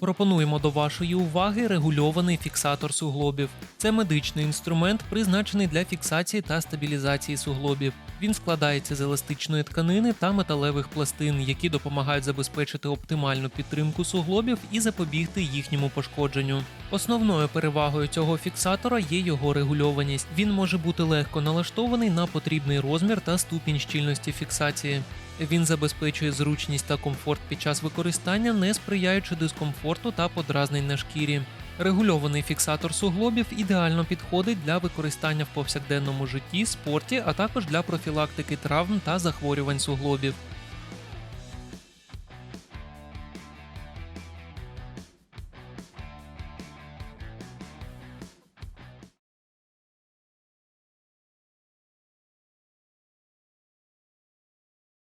Пропонуємо до вашої уваги регульований фіксатор суглобів. Це медичний інструмент, призначений для фіксації та стабілізації суглобів. Він складається з еластичної тканини та металевих пластин, які допомагають забезпечити оптимальну підтримку суглобів і запобігти їхньому пошкодженню. Основною перевагою цього фіксатора є його регульованість. Він може бути легко налаштований на потрібний розмір та ступінь щільності фіксації. Він забезпечує зручність та комфорт під час використання, не сприяючи дискомфорту та подразнень на шкірі. Регульований фіксатор суглобів ідеально підходить для використання в повсякденному житті, спорті, а також для профілактики травм та захворювань суглобів.